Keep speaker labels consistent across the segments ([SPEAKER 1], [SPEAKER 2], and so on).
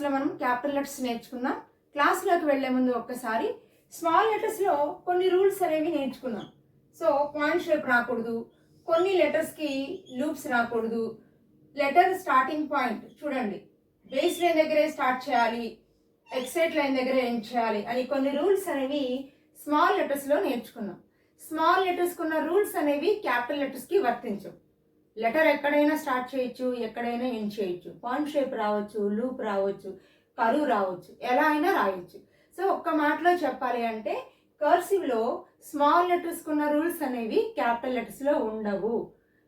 [SPEAKER 1] క్లాస్లో మనం capital letters నేర్చుకున్నాం క్లాస్లోకి వెళ్ళే ముందు ఒక్కసారి స్మాల్ లెటర్స్లో కొన్ని రూల్స్ అనేవి నేర్చుకున్నాం సో పాయింట్ షేప్ రాకూడదు. కొన్ని లెటర్స్కి లూప్స్ రాకూడదు. లెటర్ స్టార్టింగ్ పాయింట్ చూడండి. బేస్ లైన్ దగ్గరే స్టార్ట్ చేయాలి. ఎక్సైట్ లైన్ దగ్గరే ఎండ్ చేయాలి అని కొన్ని రూల్స్ అనేవి స్మాల్ లెటర్స్లో నేర్చుకున్నాం స్మాల్ లెటర్స్కి ఉన్న రూల్స్ అనేవి క్యాపిటల్ లెటర్స్కి వర్తించవు. లెటర్ ఎక్కడైనా స్టార్ట్ చేయొచ్చు ఎక్కడైనా ఎండ్ చేయొచ్చు. పాయింట్ షేప్ రావచ్చు లూప్ రావచ్చు కరువు రావచ్చు ఎలా అయినా రాయొచ్చు. సో ఒక్క మాటలో చెప్పాలి అంటే కర్సివ్లో స్మాల్ లెటర్స్ ఉన్న రూల్స్ అనేవి క్యాపిటల్ లెటర్స్లో ఉండవు.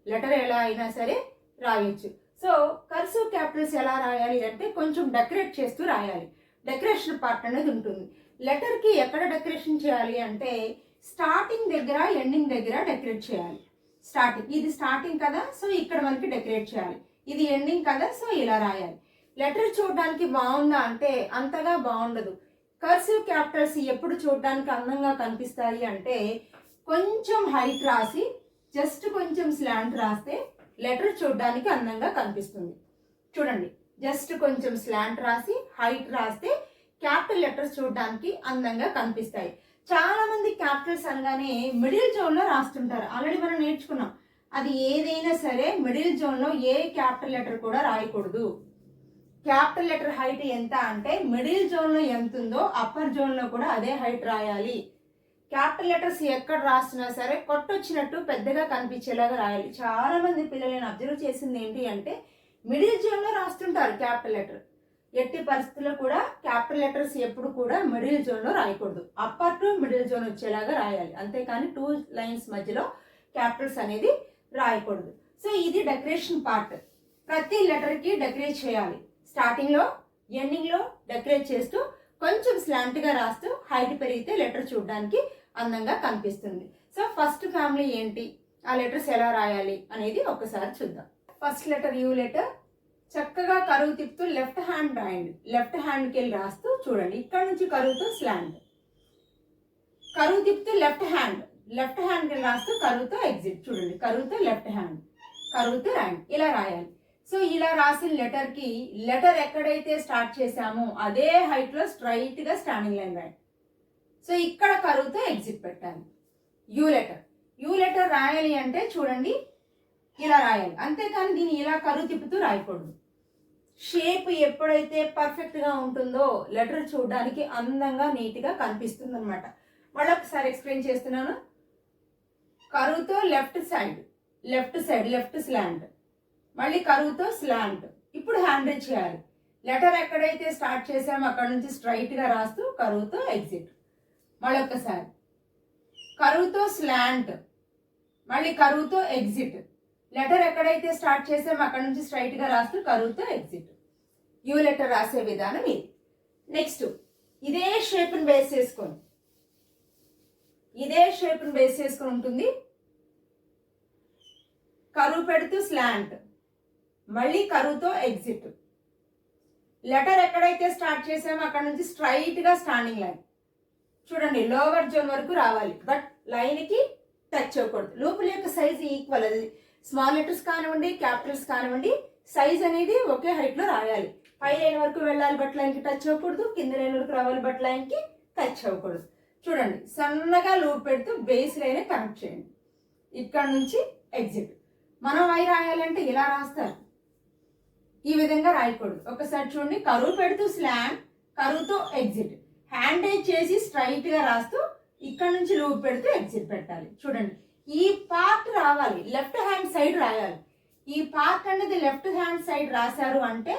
[SPEAKER 1] లెటర్ ఎలా అయినా సరే రాయొచ్చు. సో కర్సివ్ క్యాపిటల్స్ ఎలా రాయాలి అంటే కొంచెం డెకరేట్ చేస్తూ రాయాలి. డెకరేషన్ పార్ట్ అనేది ఉంటుంది. లెటర్కి ఎక్కడ డెకరేషన్ చేయాలి అంటే స్టార్టింగ్ దగ్గర ఎండింగ్ దగ్గర డెకరేట్ చేయాలి. స్టార్టింగ్ ఇది స్టార్టింగ్ కదా సో ఇక్కడ మనకి డెకరేట్ చేయాలి. ఇది ఎండింగ్ కదా సో ఇలా రాయాలి. లెటర్ చూడడానికి బాగుందా అంటే అంతగా బాగుండదు. కర్సివ్ క్యాపిటల్స్ ఎప్పుడు చూడడానికి అందంగా కనిపిస్తాయి అంటే కొంచెం హైట్ రాసి జస్ట్ కొంచెం స్లాంట్ రాస్తే లెటర్ చూడడానికి అందంగా కనిపిస్తుంది. చూడండి జస్ట్ కొంచెం స్లాంట్ రాసి హైట్ రాస్తే క్యాపిటల్ లెటర్స్ చూడడానికి అందంగా కనిపిస్తాయి. చాలా మంది క్యాపిటల్స్ అనగానే మిడిల్ జోన్లో రాస్తుంటారు. ఆల్రెడీ మనం నేర్చుకున్నాం. అది ఏదైనా సరే మిడిల్ జోన్లో ఏ క్యాపిటల్ లెటర్ కూడా రాయకూడదు. క్యాపిటల్ లెటర్ హైట్ ఎంత అంటే మిడిల్ జోన్లో ఎంత ఉందో అప్పర్ జోన్లో కూడా అదే హైట్ రాయాలి. క్యాపిటల్ లెటర్స్ ఎక్కడ రాసినా సరే కొట్టొచ్చినట్టు పెద్దగా కనిపించేలాగా రాయాలి. చాలా మంది పిల్లలు నేను అబ్జర్వ్ చేసింది ఏంటి అంటే మిడిల్ జోన్లో రాస్తుంటారు క్యాపిటల్ లెటర్. ఎట్టి పరిస్థితుల్లో కూడా క్యాపిటల్ లెటర్స్ ఎప్పుడు కూడా మిడిల్ జోన్లో రాయకూడదు. అప్పర్ టు మిడిల్ జోన్ వచ్చేలాగా రాయాలి. అంతేకాని టూ లైన్స్ మధ్యలో క్యాపిటల్స్ అనేది రాయకూడదు. సో ఇది డెకరేషన్ పార్ట్. ప్రతి లెటర్కి డెకరేట్ చేయాలి. స్టార్టింగ్లో ఎండింగ్లో డెకరేట్ చేస్తూ కొంచెం స్లాంట్గా రాస్తూ హైట్ పెరిగితే లెటర్ చూడడానికి అందంగా కనిపిస్తుంది. సో ఫస్ట్ ఫ్యామిలీ ఏంటి? ఆ లెటర్స్ ఎలా రాయాలి అనేది ఒకసారి చూద్దాం. ఫస్ట్ లెటర్ యూ లెటర్ చక్కగా కరువు తిప్పుతూ లెఫ్ట్ హ్యాండ్ రాయండి లెఫ్ట్ హ్యాండ్కి వెళ్ళి రాస్తూ చూడండి. ఇక్కడ నుంచి కరువుతో స్లాండ్ కరువు తిప్పుతూ లెఫ్ట్ హ్యాండ్ లెఫ్ట్ హ్యాండ్కి వెళ్ళి రాస్తూ కరువుతో ఎగ్జిట్ చూడండి కరువుతో లెఫ్ట్ హ్యాండ్ కరువుతో ర్యాండ్ ఇలా రాయాలి. సో ఇలా రాసిన లెటర్కి లెటర్ ఎక్కడైతే స్టార్ట్ చేసామో అదే హైట్లో స్ట్రైట్గా స్టాండింగ్ లైన్ రాయండి సో ఇక్కడ కరువుతో ఎగ్జిట్ పెట్టాలి. యూ లెటర్ యూ లెటర్ రాయాలి అంటే చూడండి ఇలా రాయాలి అంతేకాని దీన్ని ఇలా కరువు తిప్పుతూ రాయకూడదు. షేప్ ఎప్పుడైతే పర్ఫెక్ట్గా ఉంటుందో లెటర్ చూడడానికి అందంగా నీట్గా కనిపిస్తుంది అనమాట మళ్ళీ ఒకసారి ఎక్స్ప్లెయిన్ చేస్తున్నాను. కరువుతో left side left side left slant మళ్ళీ కరువుతో స్లాంట్ ఇప్పుడు హ్యాండిల్ చేయాలి. లెటర్ ఎక్కడైతే స్టార్ట్ చేసామో అక్కడ నుంచి స్ట్రైట్గా రాస్తూ కరువుతో ఎగ్జిట్ మళ్ళీ కరువుతో స్లాంట్ మళ్ళీ కరువుతో ఎగ్జిట్ లెటర్ ఎక్కడైతే స్టార్ట్ చేసామో అక్కడ నుంచి స్ట్రైట్గా రాస్తూ కరువుతో ఎగ్జిట్ యూ లెటర్ రాసే విధానం ఇది. నెక్స్ట్ ఇదే షేప్ని బేస్ చేసుకొని ఇదే షేప్ని బేస్ చేసుకొని ఉంటుంది. కరువు పెడుతూ స్లాంట్ మళ్ళీ కరువుతో ఎగ్జిట్ లెటర్ ఎక్కడైతే స్టార్ట్ చేసామో అక్కడ నుంచి స్ట్రైట్గా స్టాండింగ్ లైన్ చూడండి లోవర్ జోన్ వరకు రావాలి. బట్ లైన్కి టచ్ అవ్వకూడదు లోపల యొక్క సైజ్ ఈక్వల్ అది. స్మాల్ లెటర్స్ కానివ్వండి క్యాపిటల్స్ కానివ్వండి సైజ్ అనేది ఒకే హైట్లో రాయాలి. పై లైన్ వరకు వెళ్ళాలి బట్ లైన్కి టచ్ అవ్వకూడదు. కింద లైన్ వరకు రావాలి బట్ లైన్కి టచ్ అవ్వకూడదు. చూడండి సన్నగా లూప్ పెడుతూ బేస్ లైన్ కనెక్ట్ చేయండి. ఇక్కడ నుంచి ఎగ్జిట్. మనం అవి రాయాలంటే ఇలా రాస్తారు. ఈ విధంగా రాయకూడదు. ఒకసారి చూడండి కరువు పెడుతూ స్లాండ్ కరువుతో ఎగ్జిట్ హ్యాండ్ చేసి స్ట్రైట్గా రాస్తూ ఇక్కడ నుంచి లూప్ పెడుతూ ఎగ్జిట్ పెట్టాలి. చూడండి ఈ పార్ట్ రావాలి. లెఫ్ట్ హ్యాండ్ సైడ్ రాయాలి. ఈ పార్ట్ అనేది లెఫ్ట్ హ్యాండ్ సైడ్ రాశారు అంటే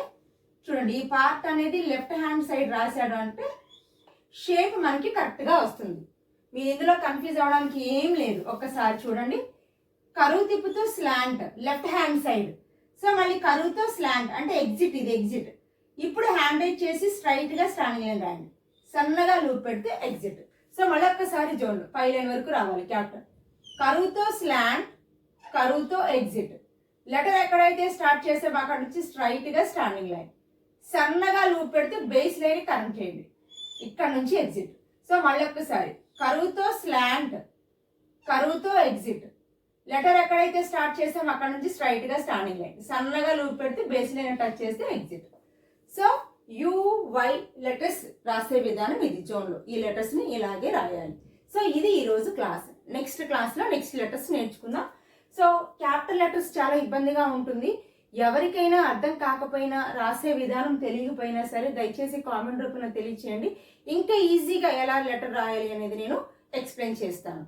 [SPEAKER 1] చూడండి ఈ పార్ట్ అనేది లెఫ్ట్ హ్యాండ్ సైడ్ రాశాడు అంటే షేప్ మనకి కరెక్ట్గా వస్తుంది. మీరు ఇందులో కన్ఫ్యూజ్ అవడానికి ఏం లేదు. ఒక్కసారి చూడండి. Curve తిప్పుతో slant left hand side so మళ్ళీ కరువుతో స్లాంట్ అంటే ఎగ్జిట్ ఇది ఎగ్జిట్ ఇప్పుడు హ్యాండ్ చేసి స్ట్రైట్గా స్టాండింగ్ లైన్ రాయండి. సన్నగా లూప్ పెడితే ఎగ్జిట్ సో మళ్ళీ ఒక్కసారి జోన్ పై లైన్ వరకు రావాలి క్యాప్టెన్. కరువుతో స్లాంట్ కరువుతో ఎగ్జిట్. లెటర్ ఎక్కడైతే స్టార్ట్ చేసామో అక్కడ నుంచి స్ట్రైట్గా స్టాండింగ్ లైన్ సన్నగా లూప్ పెడితే బేస్ లైన్ కనెక్ట్ చేయండి. ఇక్కడ నుంచి ఎగ్జిట్ సో మళ్ళీ ఒక్కసారి కరువుతో స్లాంట్ కరువుతో ఎగ్జిట్ లెటర్ ఎక్కడైతే స్టార్ట్ చేసామో అక్కడ నుంచి స్ట్రైట్గా స్టాండింగ్ లైన్ సన్నగా లూప్ పెడితే బేస్ లైన్ టచ్ చేస్తే exit so U Y letters రాసే విధానం ఇది. జోన్లో ఈ లెటర్స్ని ఇలాగే రాయాలి. సో ఇది ఈరోజు క్లాస్. నెక్స్ట్ క్లాస్లో నెక్స్ట్ లెటర్స్ నేర్చుకుందాం. సో క్యాపిటల్ లెటర్స్ చాలా ఇబ్బందిగా ఉంటుంది. ఎవరికైనా అర్థం కాకపోయినా రాసే విధానం తెలియకపోయినా సరే దయచేసి కామెంట్ రూపంలో తెలియచేయండి. ఇంకా ఈజీగా ఎలా లెటర్ రాయాలి అనేది నేను ఎక్స్ప్లెయిన్ చేస్తాను.